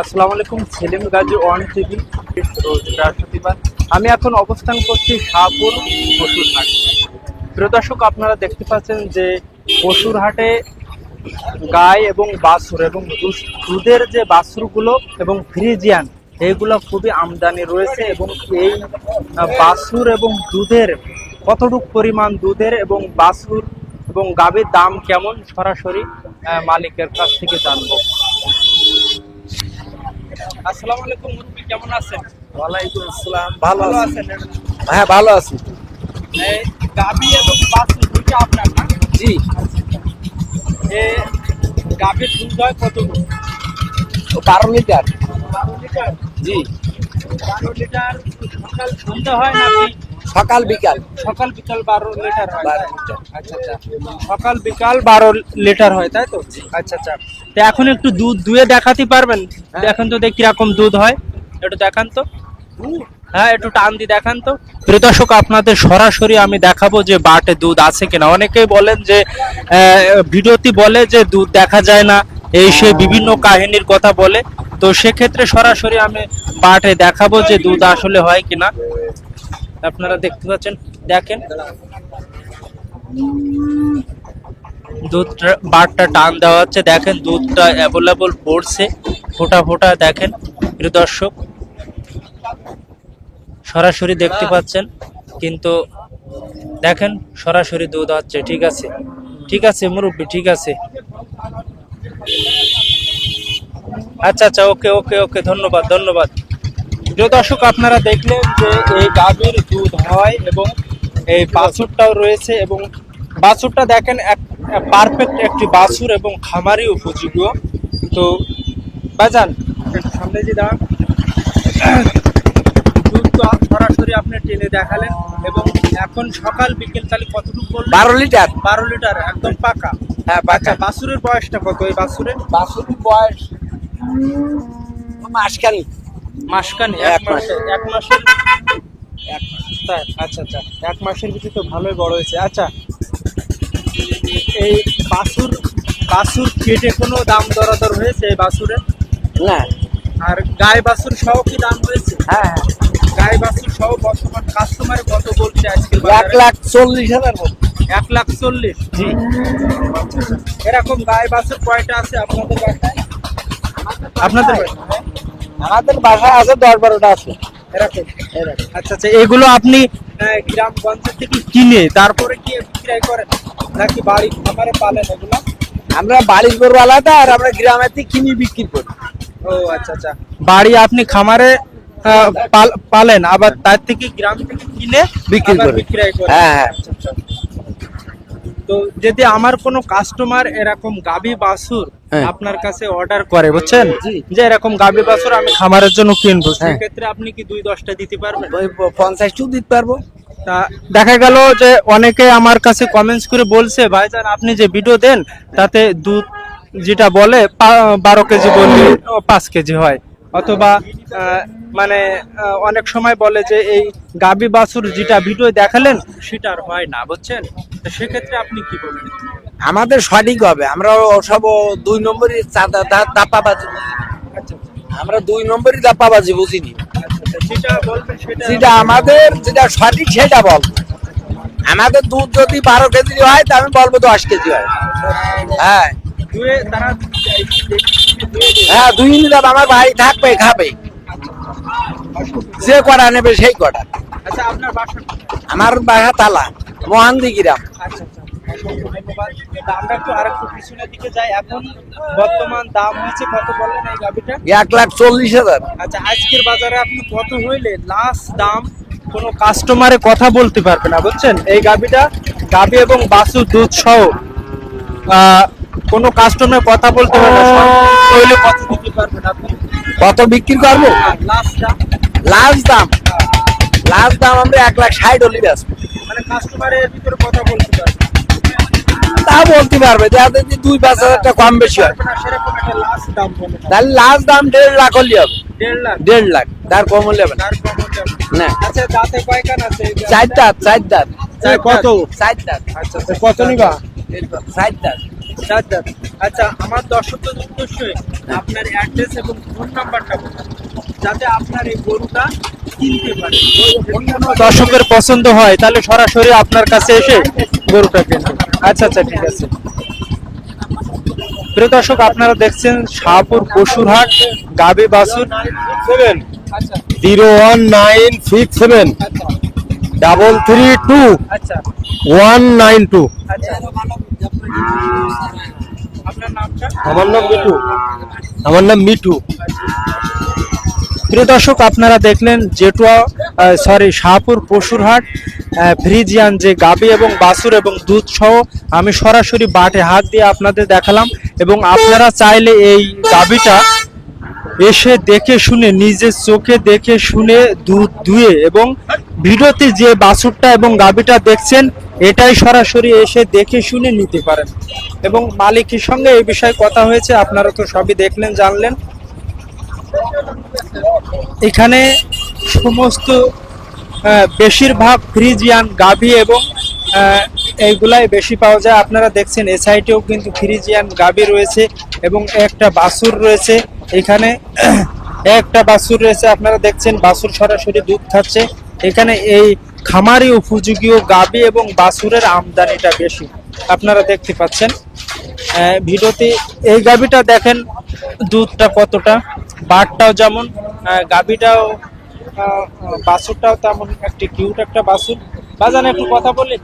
আসসালামু আলাইকুম, Selim Gazi, one TV, বৃহস্পতিবার। আমি এখন অবস্থান করছি শাহপুর পশুর হাট প্রিয় দর্শক, আপনারা দেখতে পাচ্ছেন যে পশুর হাটে গাই এবং বাছুর এবং দুধের যে বাছুরগুলো এবং ফ্রিজিয়ান, এইগুলো খুবই আমদানি রয়েছে এবং এই বাছুর এবং দুধের কতটুক পরিমাণ দুধের এবং বাছুর এবং গাভীর দাম কেমন? সরাসরি মালিকের কাছ থেকে জানব। আসসালামু আলাইকুম কেমন আছেন? ওয়ালাইকুম আসসালাম ভালো ভালো আছেন হ্যাঁ? ভালো আছি। এই গাবি এবং বাছুর দুটো আপনার না? জি। এ গাবির দুধ হয় কত বারো লিটার। বারো লিটার? জি। বারো লিটার সকাল সন্ধ্যা হয় নাকি? সকাল বিকাল। সকাল বিকাল বারো লিটার হয়। আচ্ছা আচ্ছা। সকাল বিকাল বারো লিটার হয় তাই তো? আচ্ছা আচ্ছা। তো এখন একটু দুধ দুয়ে দেখাতে পারবেন? দেখেন তো দেখি কীরকম দুধ হয়। একটু দেখান তো। হ্যাঁ একটু টান দিয়ে দেখান তো। প্রিয় দর্শক আপনাদের সরাসরি আমি দেখাবো যে বাটে দুধ আছে কিনা। অনেকেই বলেন যে আহ, ভিডিওতে বলে যে দুধ দেখা যায় না। এই সে বিভিন্ন কাহিনীর কথা বলে। তো সেক্ষেত্রে সরাসরি আমি বাটে দেখাবো যে দুধ আসলে হয় কিনা। আপনারা দেখতে পাচ্ছেন। দেখেন। দুধটা, বারটা টান দেওয়া হচ্ছে। দেখেন দুধটা অ্যাভেলেবল পড়ছে। ফোটা ফোটা দেখেন, প্রিয় দর্শক। সরাসরি দেখতে পাচ্ছেন, কিন্তু দেখেন, সরাসরি দুধ হচ্ছে, ঠিক আছে। ঠিক আছে, মুরব্বী, ঠিক আছে। আচ্ছা আচ্ছা ওকে ওকে ওকে, ধন্যবাদ ধন্যবাদ। প্রিয় দর্শক, আপনারা দেখলেন যে এই গাভীর দুধ হয় এবং এই বাছুরটাও রয়েছে এবং বাছুরটা দেখেন এক পারফেক্ট একটি বাছুর এবং খামারি উপযোগ্য তো বাজান সামনে যে দাঁড়ান। দুধ তো সরাসরি আপনি টেনে দেখালেন এবং এখন সকাল বিকেল তাহলে কতটুকু বললেন বারো লিটার। বারো লিটার একদম পাকা। হ্যাঁ আচ্ছা বাছুরের বয়সটা কত এই বাছুরের? বাষট্টি বয়স মাসখানি মাসখানে এক মাসে। এক মাসের এক আচ্ছা আচ্ছা। এক মাসের ভিতরে তো ভালোই বড় হয়েছে। আচ্ছা এই বাছুর বাছুর কেটে কোনো দাম দরাদর হয়েছে এই বাছুরের না। আর গায়ে বাছুর সহ কি দাম হয়েছে? হ্যাঁ গায়ে বাছুর সহ বর্তমান কাস্টমারে কত বলছে আজকে এক লাখ চল্লিশ হাজার। এক লাখ চল্লিশ? জি। এরকম গায়ে বাছুর কয়টা আছে আপনাদের বাসায়? আপনাদের আমাদের বাসায় আছে দশ বারোটা আছে। এরকম আচ্ছা আচ্ছা এগুলো আপনি গ্রামগঞ্জ থেকে কিনে তারপরে কি বিক্রয় করেন? নাকি বাড়ি খামারে পালেন এগুলো? আমরা বাড়ির গরু আলাদা আর আমরা গ্রামের থেকে কিনে বিক্রি করি। ও আচ্ছা আচ্ছা। বাড়ি আপনি খামারে পালেন আবার তার থেকে গ্রাম থেকে কিনে বিক্রি করে। বিক্রয় করেন? হ্যাঁ, হ্যাঁ। তো যদি আমার কোনো কাস্টমার এরকম গাবি বাছুর হ্যাঁ। আপনার কাছে অর্ডার করে বুঝছেন জি। যে এরকম গাবি বাসুর আমি খামারের জন্য কিনবো হ্যাঁ। সেক্ষেত্রে আপনি কি দুই দশটা দিতে পারবেন ওই পঞ্চাশটিও দিতে পারব তা দেখা গেল যে অনেকে আমার কাছে কমেন্টস করে বলছে ভাইজান আপনি যে ভিডিও দেন তাতে দুধ যেটা বলে বারো কেজি বললে ও পাঁচ কেজি হয় অথবা মানে অনেক সময় বলে যে এই গাবি বাছুর যেটা ভিডিও দেখালেন সেটা আর হয় না বুঝছেন? তো সেক্ষেত্রে আপনি কি বলবেন? আমাদের সঠিক হবে। আমরা সব দুই দা- দাপাবাজি। আচ্ছা আমরা দুই নম্বরই দাপাবাজি বুঝিনি। আচ্ছা সেটা আমাদের যেটা সঠিক সেটা বল। আমাদের দুধ যদি বারো কেজি হয় তা আমি বলব দশ কেজি হয়। হ্যাঁ। হ্যাঁ দুই মিনিট আমার ভাই থাকবে খাবে। যে কটা নেবে সেই কটা। আচ্ছা আপনার আমার বাসা তালা মহান্দি গ্রাম আচ্ছা আচ্ছা এক লাখ চল্লিশ হাজার। আচ্ছা আজকের বাজারে আপনি কত হইলে লাস্ট দাম কোনো কাস্টমারে কথা বলতে পারবে না বুঝছেন? এই গাভিটা গাভি এবং বাসু দুধ সহ কোনো কাস্টমার কথা বলতে পারবে না কত দিতে পারবেন আপনি কত বিক্রি করব? লাস্ট দাম। লাস্ট দাম? আমরা এক লাখ ষাট হলি ব্যাস মানে কাস্টমারের ভিতরে কথা বলতে পারবে তা বলতে পারবে যাতে যে দুই পাঁচ হাজারটা কম বেশি হয়। তাহলে লাস্ট দাম দেড় লাখ হলি হবে। দেড় লাখ। তার কম হলে হবে না। আচ্ছা দাঁতে কয় আছে? চার দাঁত চার দাঁত। কত? চার দাঁত। আচ্ছা আচ্ছা। কত নিবা? চার দাঁত। চার দাঁত আচ্ছা আমার দর্শকদের উদ্দেশ্যে আপনার অ্যাড্রেস এবং ফোন নাম্বারটা বলুন যাতে আপনার এই গরুটা কিনতে পারে। অন্যান্য দর্শকের পছন্দ হয় তাহলে সরাসরি আপনার কাছে এসে গরুটা কিনবে আচ্ছা আচ্ছা ঠিক আছে। প্রিয় দর্শক আপনারা দেখছেন শাহপুর পশুরহাট গাবি বাসুর seven zero one nine six seven double three two আচ্ছা। ওয়ান নাইন টু আমার নাম মিঠু। আমার নাম মিঠু। প্রিয় দর্শক আপনারা দেখলেন জেটুয়া সরি শাহপুর পশুরহাট ফ্রিজিয়ান যে গাবি এবং বাছুর এবং দুধ সহ আমি সরাসরি বাটে হাত দিয়ে আপনাদের দেখালাম এবং আপনারা চাইলে এই গাবিটা এসে দেখে শুনে নিজের চোখে দেখে শুনে দুধ দুয়ে এবং ভিডিওতে যে বাছুরটা এবং গাবিটা দেখছেন এটাই সরাসরি এসে দেখে শুনে নিতে পারেন। এবং মালিকের সঙ্গে এই বিষয়ে কথা হয়েছে, আপনারা তো সবই দেখলেন, জানলেন। এখানে সমস্ত বেশিরভাগ ফ্রিজিয়ান গাভি এবং এইগুলাই বেশি পাওয়া যায়। আপনারা দেখছেন এ সাইডেও কিন্তু ফ্রিজিয়ান গাভি রয়েছে এবং একটা বাছুর রয়েছে। এখানে একটা বাছুর রয়েছে, আপনারা দেখছেন বাছুর সরাসরি দুধ খাচ্ছে। এখানে এই খামারি উপযোগীয় গাভি এবং বাছুরের আমদানিটা বেশি। আপনারা দেখতে পাচ্ছেন ভিডিওতে এই গাভিটা দেখেন দুধটা কতটা বাটটাও যেমন আহ, বাছুরটাও তেমন একটি কিউট একটা বাছুর। বাজান একটু কথা বলি।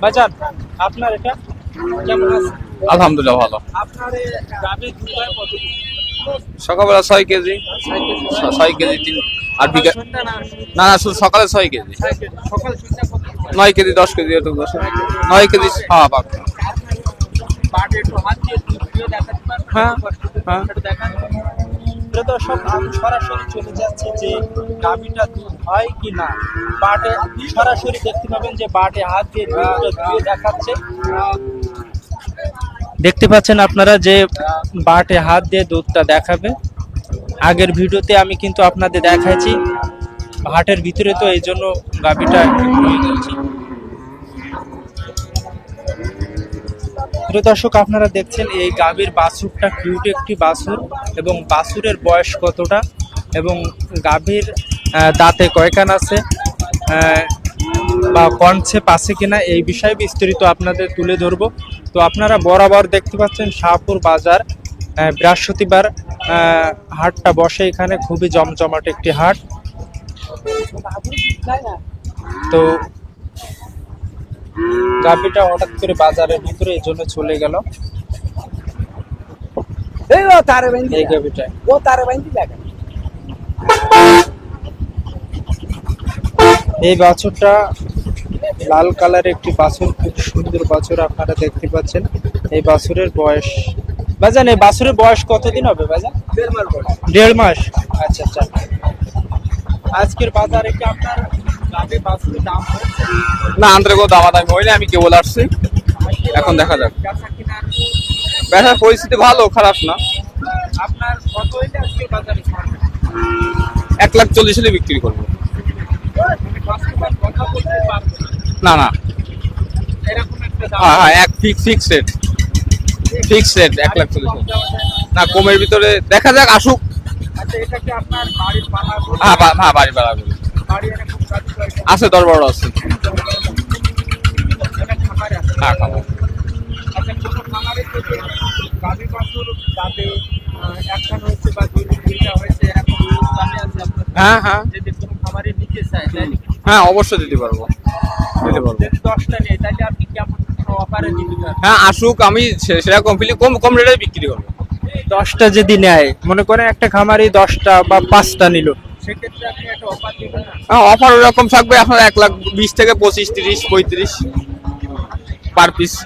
বাজান আপনার এটা কেমন আছে? আলহামদুলিল্লাহ ভালো। আপনার দুধ হয় কত সকালবেলা ছয় কেজি। ছয় কেজি তিন আর বিকেল না? না শুধু সকালে ছয় কেজি। নয় কেজি দশ কেজি এরকম দশ নয় কেজি হ্যাঁ পাবে হ্যাঁ, হ্যাঁ। দর্শক সরাসরি চলে যাচ্ছি যে গাভিটা দুধ হয় কি না। বাটে সরাসরি দেখতে পাবেন যে বাটে হাত দিয়ে দুধটা ধুয়ে দেখাচ্ছে। দেখতে পাচ্ছেন আপনারা যে বাটে হাত দিয়ে দুধটা দেখাবে। আগের ভিডিওতে আমি কিন্তু আপনাদের দেখাইছি। হাটের ভিতরে তো এই জন্য গাভিটা দর্শক, আপনারা দেখছেন এই গাভীর বাছুরটা কিউট একটি বাছুর এবং বাছুরের বয়স কতটা এবং গাভীর দাঁতে কয়কান আছে বা কনসেপ আছে কিনা এই বিষয়ে বিস্তারিত আপনাদের তুলে ধরবো। তো আপনারা বরাবর দেখতে পাচ্ছেন শাহপুর বাজার বৃহস্পতিবার হাটটা বসে এখানে খুবই জমজমাট একটি হাট। তো গাভিটা হঠাৎ করে বাজারের ভিতরে এই জন্য চলে গেল। এই ও তারে এই গাভিটা ও তারে বাইন্দি লাগে। এই বাছুরটা লাল কালার একটি বাছুর খুব সুন্দর বাছুর আপনারা দেখতে পাচ্ছেন। এই বাছুরের বয়স বাজান এই বাছুরের বয়স কতদিন হবে বাজান দেড় মাস আচ্ছা আচ্ছা। আজকের বাজারে কি আপনার দাম না আন্তরিক দামাদামি হয়নি আমি কেবল আসছি। এখন দেখা যাক। ব্যবসার পরিস্থিতি ভালো খারাপ না। আপনার কত আজকের বাজারে এক লাখ চল্লিশ হলে বিক্রি করব। মানে না। না না। এরকম একটা হ্যাঁ হ্যাঁ এক fix fix rate fix rate এক লাখ চল্লিশ না কমের ভিতরে দেখা যাক আসুক। আচ্ছা এটা কি আপনার বাড়ির পালা গরু? হ্যাঁ হ্যাঁ বাড়ি করে আছে। দশ বারো আছে। হ্যাঁ খাব কোনো খামারে থেকে গাভী বাছুর যাতে আহ, একখান হয়েছে বা হয়েছে এরকম দামে আছে আপনার? হ্যাঁ হ্যাঁ। হ্যাঁ অবশ্যই দিতে পারব। দিতে পারব। দশটা নেই তাহলে আপনি কেমন হ্যাঁ আসুক আমি সে- সেরকম ফিলি কম কম রেটে বিক্রি করব। দশটা যদি নেয় মনে করেন একটা খামারি দশটা বা পাঁচটা নিল। সেক্ষেত্রে আপনি একটা অফার দিবেন না? হ্যাঁ অফার ওরকম থাকবে আপনার এক লাখ বিশ থেকে পঁচিশ তিরিশ পঁয়ত্রিশ পার পিস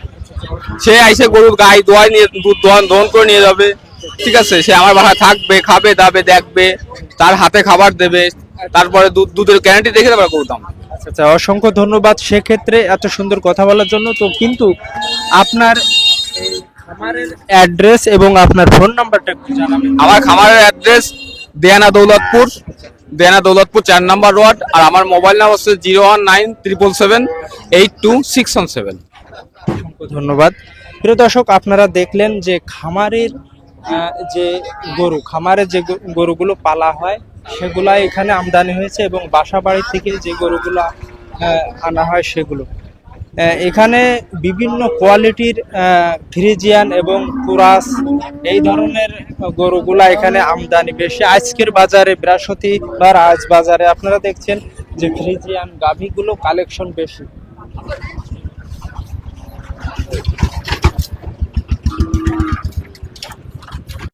সে আইসে গরুর গায়ে দোয়াই নিয়ে দুধ দোয়ান দহন করে নিয়ে যাবে। ঠিক আছে সে আমার বাসায় থাকবে খাবে দাবে দেখবে তার হাতে খাবার দেবে। তারপরে দুধ দুধের গ্যারান্টি দেখে তারপরে গরুর দাম। আচ্ছা আচ্ছা অসংখ্য ধন্যবাদ। সেক্ষেত্রে এত সুন্দর কথা বলার জন্য তো কিন্তু আপনার খামারের অ্যাড্রেস এবং আপনার ফোন নাম্বারটা একটু জানাবেন। আমার খামারের অ্যাড্রেস দেয়ানা দৌলতপুর দেয়ানা দৌলতপুর চার নাম্বার ওয়ার্ড আর আমার মোবাইল নাম্বার হচ্ছে zero one nine triple seven eight two six one seven. অসংখ্য ধন্যবাদ। প্রিয় দর্শক আপনারা দেখলেন যে খামারের যে গরু খামারে যে গরুগুলো পালা হয় সেগুলা এখানে আমদানি হয়েছে এবং বাসা বাড়ি থেকে যে গরুগুলো আনা হয় সেগুলো। এখানে বিভিন্ন কোয়ালিটির ফ্রিজিয়ান এবং কুরাস এই ধরনের গরুগুলা এখানে আমদানি বেশি। আজকের বাজারে বৃহস্পতিবার আজ বাজারে আপনারা দেখছেন যে ফ্রিজিয়ান গাভীগুলো কালেকশন বেশি।